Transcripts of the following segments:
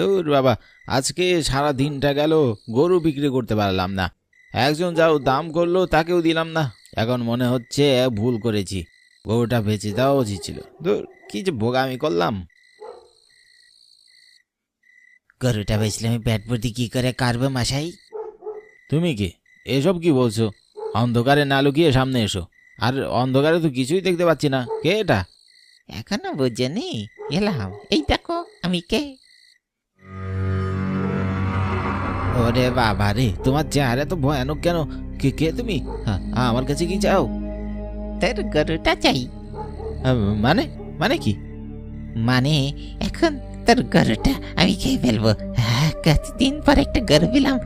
দূর বাবা আজকে সারা দিনটা গেল গরু বিক্রি করতে পারলাম না। একজন যাও দাম করল তাকেও দিলাম না। এখন মনে হচ্ছে ভুল করেছি। গরুটা বেঁচে দেওয়া উচিত ছিল। দূর কি যে বোগামি করলাম। গরুটা বেচলে আমি ব্যাট ভর্তি কি করে কাটবো মাসাই তুমি কি? এসব কি বলছো? অন্ধকারে না লুকিয়ে সামনে এসো। আর অন্ধকারে তো কিছুই দেখতে পাচ্ছি না। কে এটা? এখনও বুঝেনি। এলাম। এই দেখো আমি কে? ওরে বাবা রে তোমার চেহারা তো ভয়ানক কেন? কে কে তুমি? হ্যাঁ, আমার কাছে কি চাও? তোর গরুটা চাই। মানে? মানে কি? মানে এখন তোর গরুটা আমি খেয়ে ফেলব। হ্যাঁ, কতদিন পর একটা গরু পেলাম।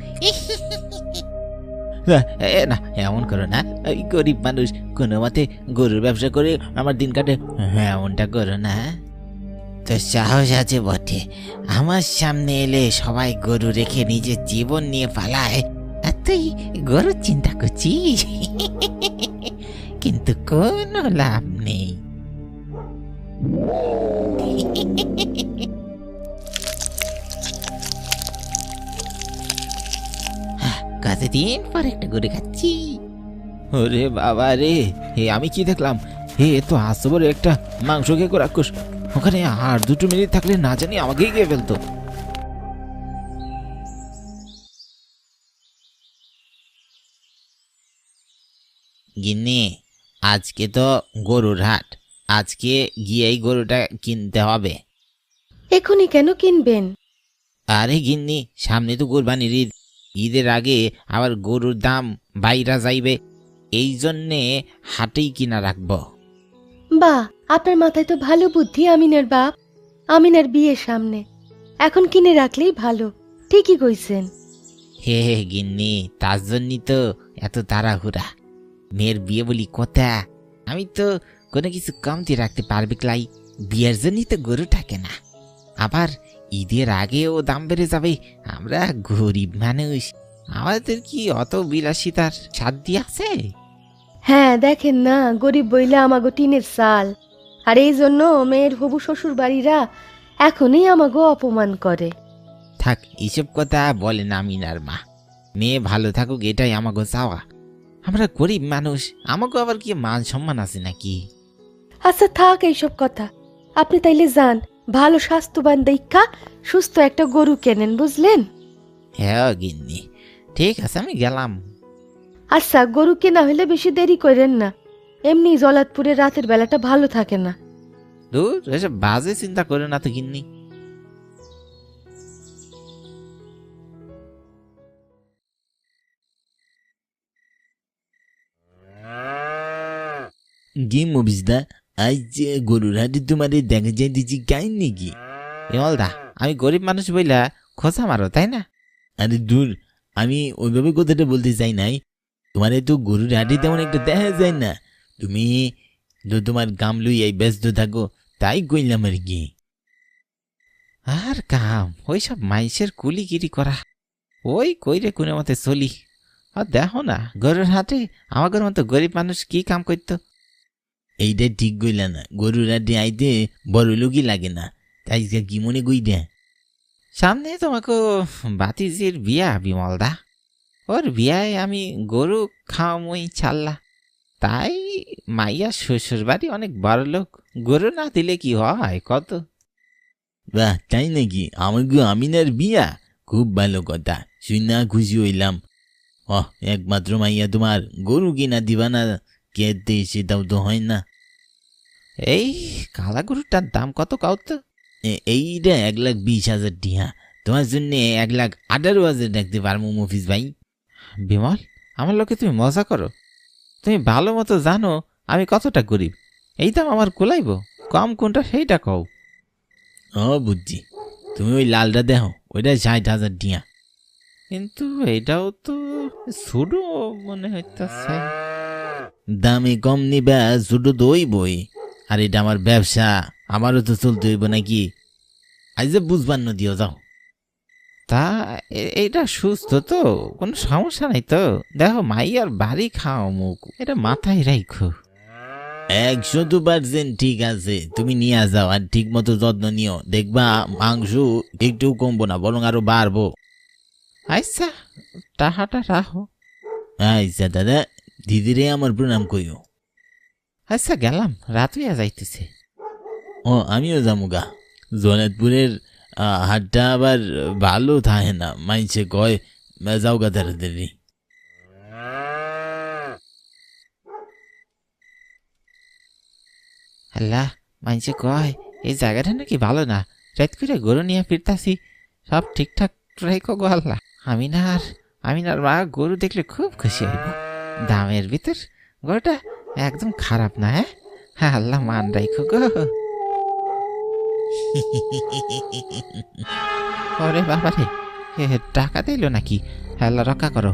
না, এমন করো না। গরিব মানুষ কোনো মতে গরুর ব্যবসা করে আমার দিন কাটে। হ্যাঁ এমনটা করো না। তোর সাহস আছে বটে। আমার সামনে এলে সবাই গরু রেখে নিজের জীবন নিয়ে পালায়। আর তুই গরুর চিন্তা করছিস? কিন্তু কোনো লাভ নেই। কতদিন পর একটা গরু খাচ্ছি। ওরে বাবা রে হে আমি কি দেখলাম? হে তো বলে একটা মাংস খেয়ে রাক্ষস ওখানে আর দুটো মিনিট থাকলে না জানি আমাকেই খেয়ে ফেলতো। গিন্নি আজকে তো গরুর হাট। আজকে গিয়েই গরুটা কিনতে হবে। এখনই কেন কিনবেন? আরে গিন্নি সামনে তো কোরবানির ঈদ। ঈদের আগে আবার গরুর দাম বাইরা যাইবে। এই জন্যে হাটেই কিনা রাখব। বা আপনার মাথায় তো ভালো বুদ্ধি আমিনের বাপ। আমিনের বিয়ে সামনে। এখন কিনে রাখলেই ভালো। ঠিকই কইছেন। হে হে গিন্নি তার জন্যই তো এত তাড়াহুড়া। মেয়ের বিয়ে বলি কথা। আমি তো কোনো কিছু কমতি রাখতে পারবে ক্লাই। বিয়ের জন্যই তো গরু থাকে না। আবার ঈদের আগেও দাম বেড়ে যাবে। আমরা গরিব মানুষ। আমাদের কি অত বিলাসিতার সাধ্য আছে? হ্যাঁ দেখেন না গরিব বইলে আমাগো টিনের চাল। আর এই জন্য মেয়ের হবু শ্বশুর বাড়িরা এখনই আমাগো অপমান করে। থাক এসব কথা বলেন আমিনার মা। মেয়ে ভালো থাকুক এটাই আমাকে চাওয়া। আমরা গরিব মানুষ আমাকে আবার কি মান সম্মান আছে নাকি? আচ্ছা থাক এইসব কথা। আপনি তাইলে যান ভালো স্বাস্থ্যবান দীক্ষা সুস্থ একটা গরু কেনেন বুঝলেন? হ্যাঁ গিন্নি ঠিক আছে আমি গেলাম। আচ্ছা গরু কেনা হলে বেশি দেরি করেন না। এমনি জলাতপুরে রাতের বেলাটা ভালো থাকে না। দূর এসব বাজে চিন্তা করে না তো গিন্নি। কি মবিসদা আজ যে গরুর হাটে তোমারে দেখা যায় দিচ্ছি গাই নাকি? বিমলদা আমি গরিব মানুষ বইলা খোঁচা মারো তাই না? আরে দূর আমি ওইভাবে কথাটা বলতে চাই নাই। তোমারে তো গরুর হাটে তেমন একটা দেখা যায় না। তুমি তো তোমার গাম লইয়াই ব্যস্ত থাকো, তাই কইলাম আর কি। আর কাম ওই সব মাইসের কুলিগিরি করা। ওই কইরে কোনে মতে চলি। আর দেখো না, গরুর হাটে আমাদের মতো গরিব মানুষ কি কাম করতো? এইটা ঠিক গইলা না, গরুর হাটে আইতে বড় লোকই লাগে না, তাই কি মনে কই দে সামনে তোমাকে বাতিজির বিয়া, বিমলদা। ওর বিয়ায় আমি গরু খাওয়ামই ছাড়লা। তাই মাইয়া শ্বশুর বাড়ি অনেক বড় লোক গরু না দিলে কি হয়? কত? বাহ তাই নাকি? আমাকে আমিনার বিয়া? খুব ভালো কথা। শুনে খুশি হইলাম। ও একমাত্র মাইয়া তোমার গরু কিনা দিবা না? কেতে সেটাও তো হয় না। এই কালা গরুটার দাম কত কাউ তো? এইটা এক লাখ বিশ হাজার টিহা। তোমার জন্য এক লাখ আঠারো হাজার রাখতে পারব মফিস ভাই। বিমল আমার লোকে তুমি মজা করো। তুমি ভালো মতো জানো আমি কতটা গরিব। এই দাম আমার কোলাইব কম কোনটা সেইটা কও। ও বুঝছি তুমি ওই লালটা দেখো ওইটা ষাট হাজার ডিয়া। কিন্তু এটাও তো ছোটো মনে হইতেছে। দামি কম নিবা ছোট দই বই আর এটা আমার ব্যবসা আমারও তো চলতে হইব নাকি? আজ যে বুঝবার দিও যাও। তা এ- এইটা সুস্থ তো কোনো সমস্যা নাই তো। দেখো মাইয়ার বাড়ি খাও মুখ এটা মাথায় রাখো একশো তো পার্সেন্ট ঠিক আছে তুমি নিয়ে যাও আর ঠিক মতো যত্ন নিও। দেখবা মাংস একটু কমবো না বরং আরও বাড়বো। আচ্ছা টাহাটা রাখো। আচ্ছা দাদা দিদিরে আমার প্রণাম কইও। আচ্ছা গেলাম রাত হইয়া যাইতেছে। ও আমিও যামুগা গা। আহ, হাটটা আবার ভালো থাকে না। মাইছে কয় যাও গা তাড়াতাড়ি আল্লাহ মানছে কয়, এই জায়গাটা নাকি ভালো না। রাত করে গরু নিয়ে ফিরতাছি। সব ঠিকঠাক রাইখো গো আল্লাহ। আমি না আর, আমি না মা, গরু দেখলে খুব খুশি হইব। দামের ভিতর গরুটা একদম খারাপ না হ্যাঁ? হ্যাঁ আল্লাহ মান রাইখো গো। ওরে বাবারে এ টাকা দিল নাকি? আল্লাহ রক্ষা করো।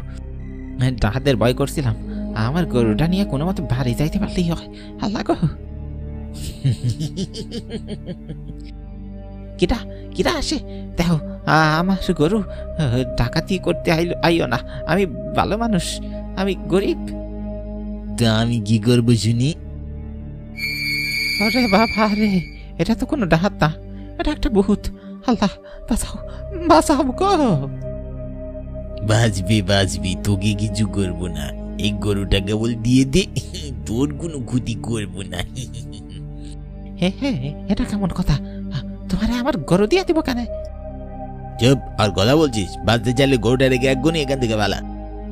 ডাকাতের ভয় করছিলাম। আমার গরুটা নিয়ে কোনো মতো বাড়ি যাইতে পারলেই হয়। আল্লাহ গো। কিরা কিরা আসে? দেখো আমার গরু ডাকাতি করতে আইলো আইও না। আমি ভালো মানুষ। আমি গরিব। তা আমি কি করব শুনি? আরে বাবা রে। এটা তো কোনো ডাহাত না এটা একটা বহুত। আল্লাহ বাঁচাও বাঁচাও গো। বাঁচবি বাঁচবি তোকে কিছু করব না। এই গরুটা কেবল দিয়ে দে তোর কোনো ক্ষতি করব না। হে হে এটা কেমন কথা? তোমারে আমার গরু দিয়ে দিব কেন? চুপ আর কথা বলছিস? বাঁচতে চাইলে গরুটা রেখে একগুনি এখান থেকে বালা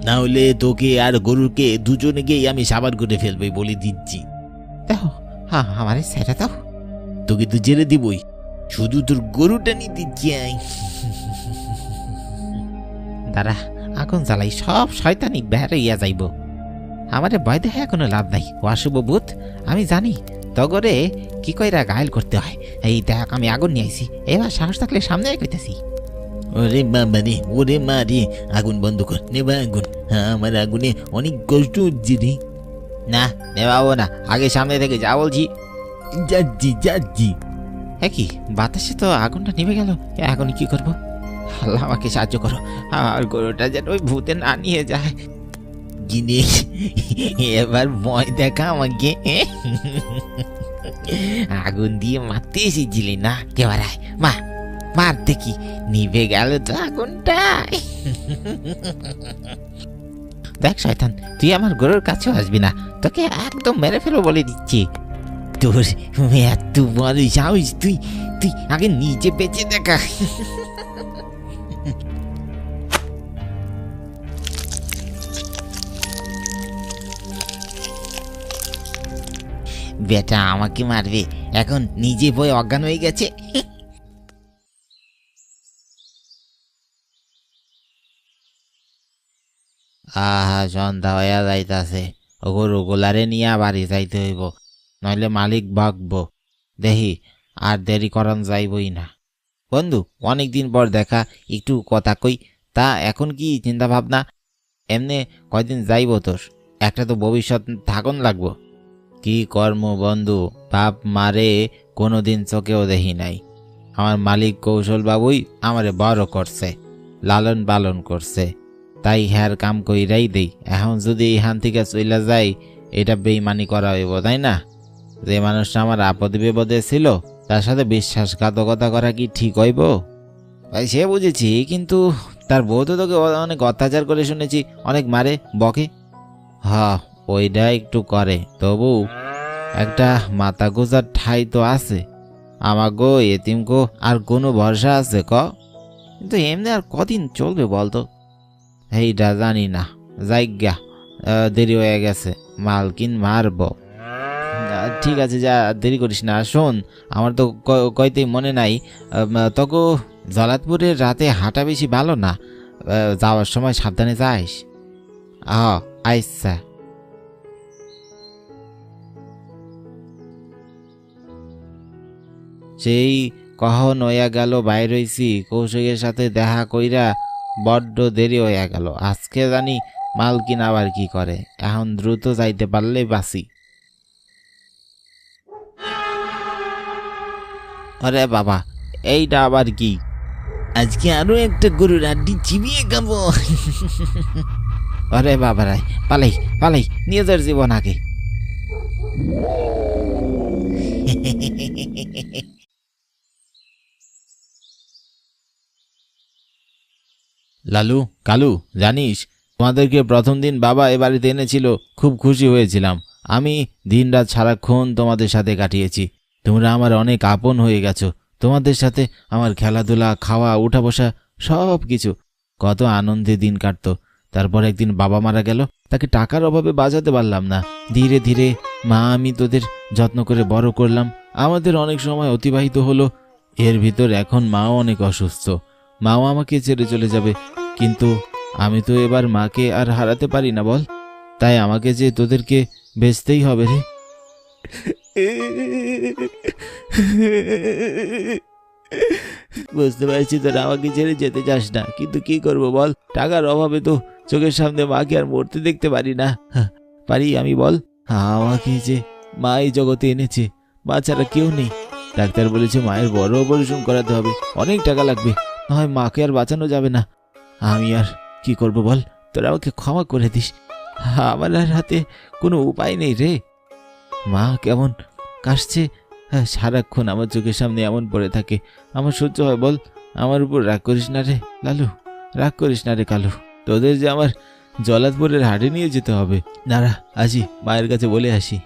না হলে তোকে আর গরুকে দুজনেকেই আমি সাবার করে ফেলবে বলে দিচ্ছি। দেখো হ্যাঁ আমার সেটা দাও। তোকে তো জেলে দিবই। শুধু তোর গরুটা নিতে চাই। দাঁড়া আগুন জ্বালাই সব শয়তানি বেড়াইয়া যাইব। আমারে ভয় দেখে কোনো লাভ নাই অশুভ ভূত। আমি জানি তগরে কি কইরা গায়েল করতে হয়। এই দেখ আমি আগুন নিয়ে আইছি। এবার সাহস থাকলে সামনে কইতেছি ওরে বাবা রে ওরে মা রে আগুন বন্ধ কর নেবা আগুন। হ্যাঁ আমার আগুনে অনেক কষ্ট হচ্ছে রে। না নেবাবো না আগে সামনে থেকে যা বলছি। যাচ্ছি যাচ্ছি হ্যাঁ কি, বাতাসে তো আগুনটা নিভে গেল। এখন কি করব? আল্লাহ আমাকে সাহায্য করো। আর গরুটা যেন ওই ভূতে না নিয়ে যায়। কিনে এবার ভয় দেখা আমাকে। আগুন দিয়ে মারতে এসেছিলি না? কেবার আয়, মা, মার দেখি। নিভে গেল তো আগুনটা। দেখ, শয়তান, তুই আমার গরুর কাছেও আসবি না। তোকে একদম মেরে ফেলো বলে দিচ্ছি। তোর এত বড় সাহস, তুই তুই আগে নিচে বেঁচে দেখা। বেটা আমাকে মারবে, এখন নিজে বই অজ্ঞান হয়ে গেছে। আহা, সন্ধ্যা হইয়া যাইতাছে। ওগো গোলারে নিয়ে বাড়ি যাইতে হইব। নইলে মালিক বাগবো। দেখি আর দেরি করন যাইবই না। বন্ধু অনেক দিন পর দেখা, একটু কথা কই। তা এখন কি চিন্তা ভাবনা এমনি কয়দিন যাইব তোর? একটা তো ভবিষ্যৎ থাকুন লাগবো। কি কর্ম বন্ধু বাপ মারে, কোনোদিন চোখেও দেখি নাই। আমার মালিক কৌশল বাবুই আমারে বড় করছে, লালন পালন করছে। তাই হ্যার কাম কইরাই দেই। এখন যদি এখান থেকে চইলা যাই, এটা বেইমানি করা হইব, তাই না? যে মানুষটা আমার আপদে বিপদে ছিল তার সাথে বিশ্বাসঘাতকতা করা কি ঠিক হইব? ভাই সে বুঝেছি কিন্তু তার বউ তো তোকে অনেক অত্যাচার করে শুনেছি অনেক মারে বকে। হ ওইটা একটু করে তবু একটা মাথা গোজার ঠাই তো আছে। আমাগো এতিমকো আর কোনো ভরসা আছে ক? কিন্তু এমনি আর কদিন চলবে বলতো? এইটা জানি না যাইগা আহ, দেরি হয়ে গেছে মালকিন মারব। ঠিক আছে, যা, দেরি করিস না। শোন, আমার তো কইতেই মনে নাই। তোকে জলাতপুরের রাতে হাঁটা বেশি ভালো না। যাওয়ার সময় সাবধানে যাইস। আহ আচ্ছা সেই কখন হইয়া গেল, বাইর হইছি। কৌশিকের সাথে দেখা কইরা বড্ড দেরি হইয়া গেল। আজকে জানি মালকিন আবার কি করে। এখন দ্রুত যাইতে পারলেই বাসি আরে বাবা, এইটা আবার কি? আজকে আরও একটা গরুর আড্ডি চিবিয়ে খাব। আরে বাবা রাই পালাই পালাই নিজের জীবন আগে। লালু, কালু, জানিস, তোমাদেরকে প্রথম দিন বাবা এ বাড়িতে এনেছিল, খুব খুশি হয়েছিলাম। আমি দিনরাত সারাক্ষণ তোমাদের সাথে কাটিয়েছি। তোমরা আমার অনেক আপন হয়ে গেছো। তোমাদের সাথে আমার খেলাধুলা, খাওয়া উঠা বসা সব কিছু কত আনন্দে দিন কাটতো। তারপর একদিন বাবা মারা গেল। তাকে টাকার অভাবে বাজাতে পারলাম না। ধীরে ধীরে, মা, আমি তোদের যত্ন করে বড় করলাম। আমাদের অনেক সময় অতিবাহিত হলো। এর ভিতর এখন মাও অনেক অসুস্থ। মাও আমাকে ছেড়ে চলে যাবে। কিন্তু আমি তো এবার মাকে আর হারাতে পারি না বল। তাই আমাকে যে তোদেরকে বেচতেই হবে রে। বুঝতে পারছি তোরা আমাকে ছেড়ে যেতে চাস না। কিন্তু কি করব বল? টাকার অভাবে তো চোখের সামনে মাকে আর মরতে দেখতে পারি না। হ্যাঁ, পারি আমি বল? আমাকে যে মা এই জগতে এনেছে মা ছাড়া কেউ নেই। ডাক্তার বলেছে মায়ের বড় অপারেশন করাতে হবে অনেক টাকা লাগবে না হয় মাকে আর বাঁচানো যাবে না। আমি আর কি করব বল? তোরা আমাকে ক্ষমা করে দিস। আমার আর হাতে কোনো উপায় নেই রে। মা কেমন? কাশছে? হ্যাঁ, সারাক্ষণ আমার চোখের সামনে এমন পড়ে থাকে। আমার সহ্য হয় বল। আমার উপর রাগ করিস না রে লালু। রাগ করিস না রে কালু। তোদের যে আমার জলাদপুরের হাটে নিয়ে যেতে হবে। দাঁড়া আসি মায়ের কাছে বলে আসি।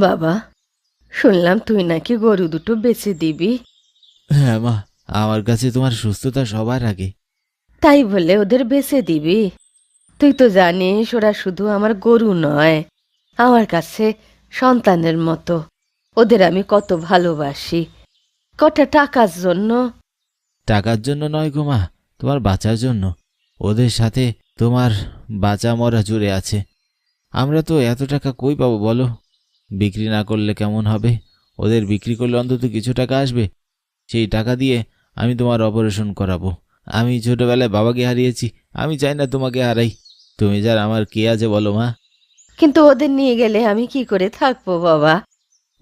বাবা শুনলাম তুই নাকি গরু দুটো বেচে দিবি। হ্যাঁ মা আমার কাছে তোমার সুস্থতা সবার আগে। তাই বলে ওদের বেচে দিবি। তুই তো জানিস, ওরা শুধু আমার গরু নয়, আমার কাছে সন্তানের মতো। ওদের আমি কত ভালোবাসি। কটা টাকার জন্য? টাকার জন্য নয় গো মা, তোমার বাঁচার জন্য। ওদের সাথে তোমার বাঁচা মরা জুড়ে আছে। আমরা তো এত টাকা কই পাবো বলো? বিক্রি না করলে কেমন হবে? ওদের বিক্রি করলে অন্তত কিছু টাকা আসবে। সেই টাকা দিয়ে আমি তোমার অপারেশন করাবো। আমি ছোটবেলায় বাবাকে হারিয়েছি আমি চাই না তোমাকে হারাই। তুমি যার আমার কে আছে বলো মা? কিন্তু ওদের নিয়ে গেলে আমি কি করে থাকব বাবা?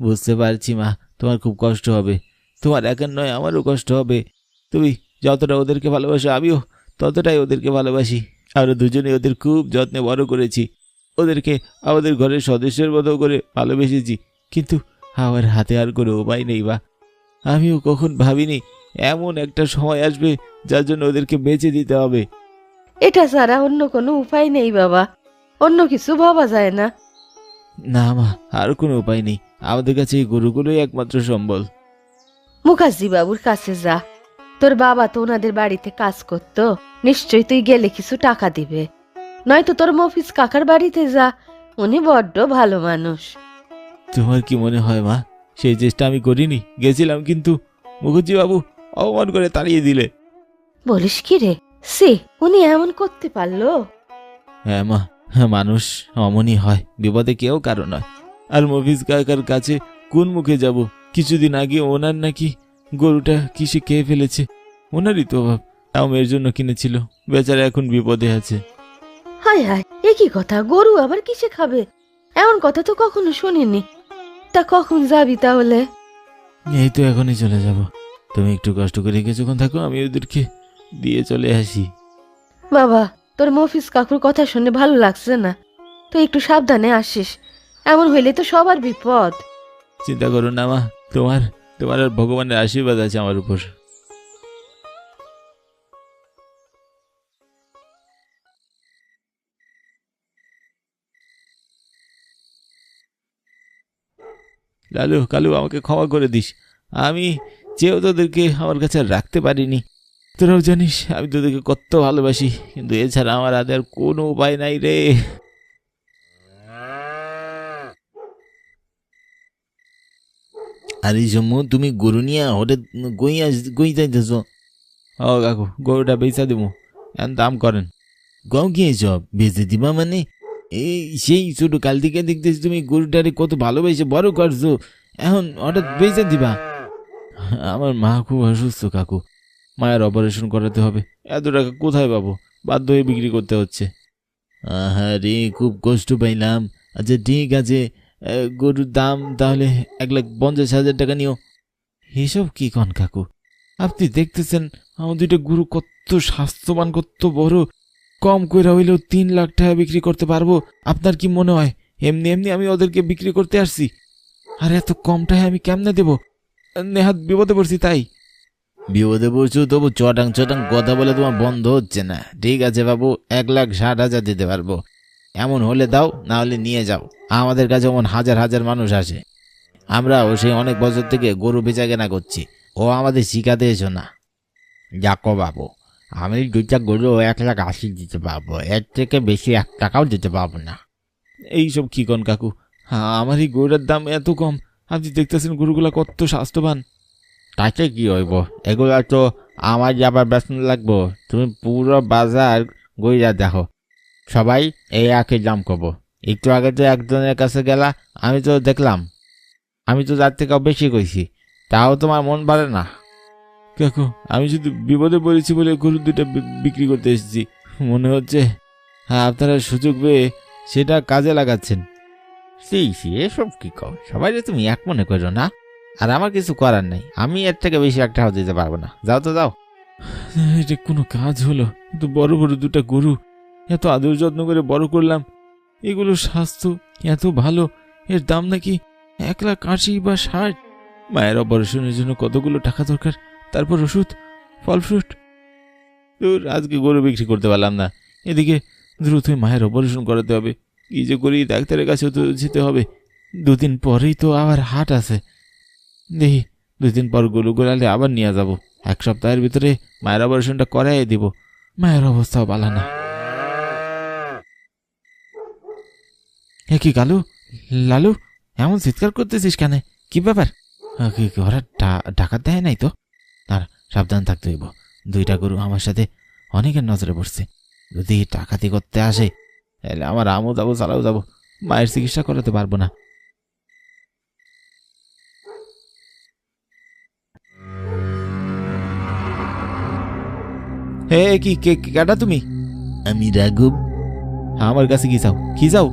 বুঝতে পারছি মা তোমার খুব কষ্ট হবে। তোমার একার নয় আমারও কষ্ট হবে। তুমি যতটা ওদেরকে ভালোবাসো আমিও ততটাই ওদেরকে ভালোবাসি। আমরা দুজনে ওদের খুব যত্নে বড় করেছি। ওদেরকে আমাদের ঘরের সদস্যের মতো করে ভালোবেসেছি। কিন্তু আমার হাতে আর কোনো উপায় নেই বা আমিও কখন ভাবিনি এমন একটা সময় আসবে যার জন্য ওদেরকে বেঁচে দিতে হবে। এটা ছাড়া অন্য কোনো উপায় নেই বাবা। অন্য কিছু ভাবা যায় না। না মা আর কোনো উপায় নেই। আমাদের কাছে এই গরুগুলোই একমাত্র সম্বল। মুখার্জি বাবুর কাছে যা। তোর বাবা তো ওনাদের বাড়িতে কাজ করতো। নিশ্চয়ই তুই গেলে কিছু টাকা দিবে। নয়তো তোর মফিজ কাকার বাড়িতে যা। উনি বড্ড ভালো মানুষ। তোমার কি মনে হয় মা? সেই চেষ্টা আমি করিনি গেছিলাম কিন্তু। মুখুজ্জি বাবু অপমান করে তাড়িয়ে দিলে। বলিস কি রে? সে উনি এমন করতে পারল? হ্যাঁ মা হ্যাঁ মানুষ অমনই হয় বিপদে কেউ কারও নয়। আর মফিজ কাকার কাছে কোন মুখে যাব? কিছুদিন আগে ওনার নাকি গরুটা কিসে খেয়ে ফেলেছে? ওনারই তো অভাব তাও মেয়ের জন্য কিনেছিল বেচারা এখন বিপদে আছে। হায় হায় এ কি কথা? গরু আবার কিসে খাবে? এমন কথা তো কখনো শুনিনি। তা কখন যাবি তাহলে? এই তো এখনই চলে যাব। তুমি একটু কষ্ট করে কিছুক্ষণ থাকো আমি ওদেরকে দিয়ে চলে আসি। বাবা তোর মফিজ কাকুর কথা শুনে ভালো লাগছে না। তুই একটু সাবধানে আসিস এমন হইলে তো সবার বিপদ। চিন্তা করো না মা তোমার তোমার আর ভগবানের আশীর্বাদ আছে আমার উপর। লালু কালু আমাকে ক্ষমা করে দিস। আমি চেয়েও তোদেরকে আমার কাছে আর রাখতে পারিনি। তোরাও জানিস আমি তোদেরকে কত ভালোবাসি কিন্তু এছাড়া আমার হাতে আর কোনো উপায় নাই রে। আর এই জন্য তুমি গরু নিয়ে হঠাৎ গই আস গই যাইতেছ। ও কাকু গরুটা বেচা দেবো এখন দাম করেন। গাও কি সব বেচে দিবা মানে? এই সেই ছোট কাল থেকে দেখতেছি তুমি গরুটারে কত ভালোবেসে বড় করছ। এখন হঠাৎ বেচে দিবা। আমার মা খুব অসুস্থ, কাকু। মায়ের অপারেশন করাতে হবে। এত টাকা কোথায় পাবো? বাধ্য হয়ে বিক্রি করতে হচ্ছে। আহা রে খুব কষ্ট পাইলাম। আচ্ছা ঠিক আছে। গরুর দাম তাহলে এক লাখ পঞ্চাশ হাজার টাকা নিও। এসব কি কন, কাকু? আপনি দেখতেছেন, আমার দুইটা গরু কত স্বাস্থ্যবান, কত বড়। কম করে হইলেও তিন লাখ টাকা বিক্রি করতে পারব। আপনার কি মনে হয়? এমনি এমনি আমি ওদেরকে বিক্রি করতে আসছি। আর এত কম টাকা আমি কেমনে দেবো? নেহাত বিপদে পড়ছি তাই? বিপদে পড়ছো তবু চটাং চটাং কথা বলে তোমার বন্ধ হচ্ছে না। ঠিক আছে বাবু এক লাখ ষাট হাজার দিতে পারব। এমন হলে দাও না হলে নিয়ে যাও। আমাদের কাছে এমন হাজার হাজার মানুষ আসে। আমরা ও সেই অনেক বছর থেকে গরু বেচা কেনা করছি। ও আমাদের শিখাতে এসো না। যাকো বাবু আমি দুইটা গরু এক লাখ আশি দিতে পারব। এর থেকে বেশি এক টাকাও দিতে পারব না। এইসব কি কন কাকু? হ্যাঁ আমার এই গরুটার দাম এত কম। আপনি দেখতেছেন গরুগুলা কত স্বাস্থ্যবান। তাতে কি হইব? এগুলো তো আমার যাবার বেতন লাগবো। তুমি পুরো বাজার গইরা দেখো। সবাই এই একই দাম করব একটু আগে তো একজনের কাছে গেলা আমি তো দেখলাম। আমি তো তার থেকেও বেশি কইছি। তাও তোমার মন বাড়ে না। দেখো আমি শুধু বিপদে পড়েছি বলে গরু দুটা বিক্রি করতে এসেছি। মনে হচ্ছে হ্যাঁ আপনারা সুযোগ পেয়ে সেটা কাজে লাগাচ্ছেন। সেই এসব কি কও সবাই তুমি এক মনে করো না? আর আমার কিছু করার নাই। আমি এর থেকে বেশি একটাও দিতে পারব না। যাও তো, যাও। এটা কোনো কাজ হলো তো বড় বড় দুটা গরু, এত আদর যত্ন করে বড় করলাম এগুলো স্বাস্থ্য এত ভালো, এর দাম নাকি এক লাখ আশি বা ষাট। মায়ের অপারেশনের জন্য কতগুলো টাকা দরকার? তারপর ওষুধ ফল ফ্রুট দূর আজকে গরু বিক্রি করতে পারলাম না। এদিকে দ্রুত মায়ের অপারেশন করাতে হবে। কি যে করি, ডাক্তারের কাছেও তো যেতে হবে। দুদিন পরেই তো আবার হাট আছে। দেখি, দুদিন পর গরু গোলালে আবার নিয়ে যাব। এক সপ্তাহের ভিতরে মায়ের অপারেশনটা করাই দিব। মায়ের অবস্থাও ভালো না। এ কি কালু লালু, এমন চিৎকার করতেছিস কেন? কি ব্যাপার? ওরা ডাকাত দেয় নাই তো? আর সাবধান থাকতে হইব। দুইটা গরু আমার সাথে অনেকের নজরে পড়ছে। যদি ডাকাতি করতে আসে তাহলে আমার আমও যাব চালাও যাব। মায়ের চিকিৎসা করাতে পারব না। হে কি কে কেটা তুমি? আমি রাঘব। আমার কাছে কি চাও? কি চাও?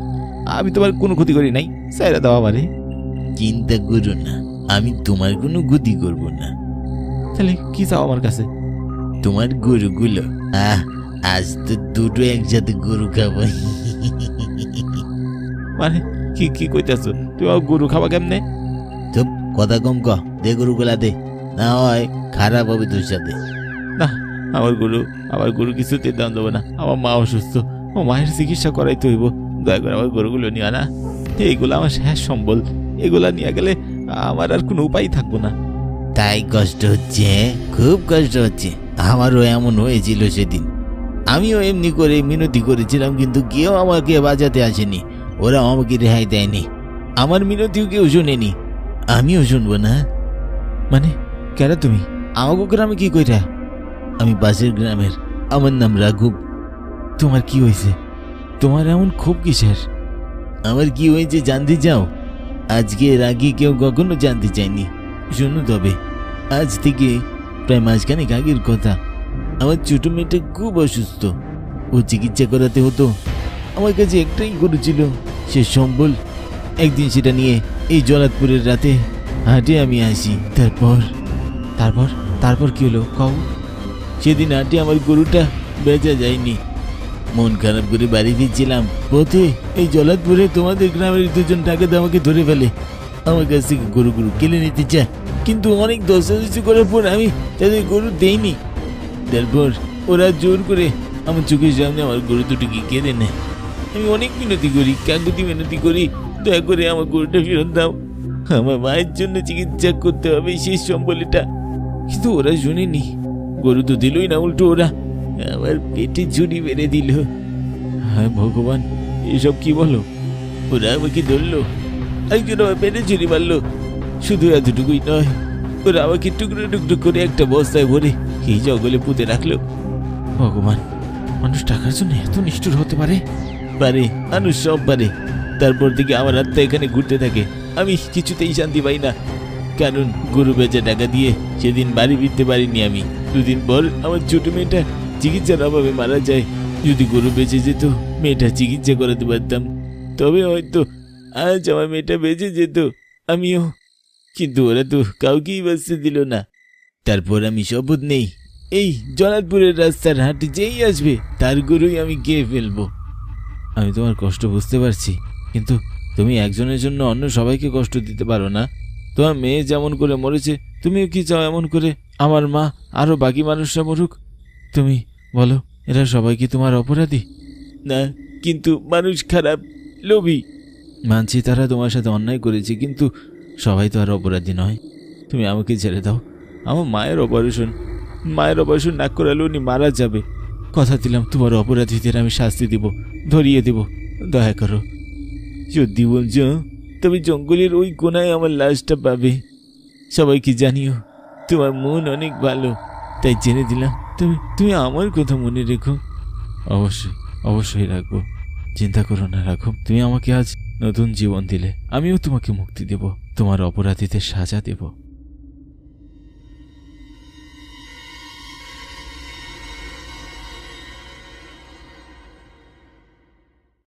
আমি তোমার কোনো ক্ষতি করি নাই। সাইরা দাও আমারে। চিন্তা করো না আমি তোমার কোনো গতি করব না। তাহলে কি চাও আমার কাছে? তোমার গরুগুলো আহ আজ তো দুটো একসাথে গরু খাব। মানে কি কি কইতাছ? তুই গরু খাবা কেমনে? চুপ কথা কম ক। দে গরুগুলা দে। না হয় খারাপ হবে তোর সাথে। না আমার গরু আমার গরু কিছুতে দাম দেবো না। আমার মা অসুস্থ। ও মায়ের চিকিৎসা করাইতে হইব। দয়া করে আমার গরুগুলো নিয়ে না। এইগুলো আমার শেষ সম্বল। এগুলা নিয়ে গেলে আমার আর কোনো উপায় থাকব না। তাই কষ্ট হচ্ছে খুব কষ্ট হচ্ছে। আমারও এমন হয়েছিল সেদিন। আমিও এমনি করে মিনতি করেছিলাম, কিন্তু কেউ আমাকে বাঁচাতে আসেনি। ওরা আমাকে রেহাই দেয়নি। আমার মিনতিও কেউ শোনেনি। আমিও শুনব না। মানে কেন তুমি? আমাকে গ্রামে কি কইরা? আমি পাশের গ্রামের। আমার নাম রাঘব। তোমার কি হয়েছে? তোমার এমন খুব কিসের? আমার কি হয়েছে জানতে চাও? আজকে এর আগে কেউ কখনো জানতে চায়নি। শুনো তবে, আজ থেকে প্রায় মাঝখানে আগের কথা। আমার ছোট মেয়েটা খুব অসুস্থ। ও চিকিৎসা করাতে হতো। আমার কাছে একটাই গরু ছিল, সে সম্বল। একদিন সেটা নিয়ে এই জলাতপুরের রাতে হাটে আমি আসি। তারপর? তারপর? তারপর কি হলো? কও। সেদিন হাটে আমার গরুটা বেচা যায়নি। মন খারাপ করে বাড়ি ফিরছিলাম। পথে এই জলাদপুরে তোমাদের গ্রামের দুজন টাকাতে আমাকে ধরে ফেলে। আমার কাছ থেকে গরু গরু কেলে নিতে চায়। কিন্তু অনেক দস্তাদস্তি করার পর আমি তাদের গরু দেইনি। তারপর ওরা জোর করে আমার চোখের সামনে আমার গরু দুটোকে কেড়ে নেয়। আমি অনেক মিনতি করি, কাকুতি মিনতি করি, দয়া করে আমার গরুটা ফেরত দাও। আমার মায়ের জন্য চিকিৎসা করতে হবে শেষ সম্বলিটা। কিন্তু ওরা শুনেনি, গরু তো দিলই না উল্টো ওরা। আমার পেটে ঝুড়ি মেরে দিল। হ্যাঁ ভগবান, এসব কি বলো? ওরা আমাকে ধরলো, একজন আমার পেটে ঝুড়ি মারলো। শুধু এতটুকুই নয়, ওরা আমাকে টুকরো টুকরো করে একটা বস্তায় ভরে এই জঙ্গলে পুঁতে রাখল। ভগবান, মানুষ টাকার জন্য এত নিষ্ঠুর হতে পারে? পারে, মানুষ সব পারে। তারপর থেকে আমার আত্মা এখানে ঘুরতে থাকে। আমি কিছুতেই শান্তি পাই না। কারণ গরু বেচা টাকা দিয়ে সেদিন বাড়ি ফিরতে পারিনি আমি। দুদিন পর আমার ছোট মেয়েটা চিকিৎসার অভাবে মারা যায়। যদি গরু বেঁচে যেত, মেয়েটা চিকিৎসা করাতে পারতাম। তবে হয়তো আজ আমার মেয়েটা বেঁচে যেত, আমিও। কিন্তু ওরা তো কাউকেই বাঁচতে দিল না। তারপর আমি শপথ নেই। এই জলাদপুরের রাস্তার হাটে যেই আসবে তার গরুই আমি গিয়ে ফেলব। আমি তোমার কষ্ট বুঝতে পারছি কিন্তু তুমি একজনের জন্য অন্য সবাইকে কষ্ট দিতে পারো না। তোমার মেয়ে যেমন করে মরেছে তুমিও কি চাও এমন করে? আমার মা আরও বাকি মানুষরা মরুক। তুমি বলো এরা সবাই কি তোমার অপরাধী? না কিন্তু মানুষ খারাপ লোভী। মানছি তারা তোমার সাথে অন্যায় করেছে কিন্তু সবাই তো আর অপরাধী নয়। তুমি আমাকে ছেড়ে দাও। আমার মায়ের অপারেশন মায়ের অপারেশন না করালে উনি মারা যাবে। কথা দিলাম তোমার অপরাধীদের আমি শাস্তি দিব ধরিয়ে দিব দয়া করো। যদি বলছো তবে জঙ্গলের ওই কোনায় আমার লাশটা পাবে। সবাইকে জানিও তোমার মন অনেক ভালো। তাই জেনে দিলাম তুমি তুমি আমার কথা মনে রেখো। অবশ্যই অবশ্যই রাখব। চিন্তা করো না রাখো। তুমি আমাকে আজ নতুন জীবন দিলে আমিও তোমাকে মুক্তি দেব। তোমার অপরাধীদের সাজা দেব।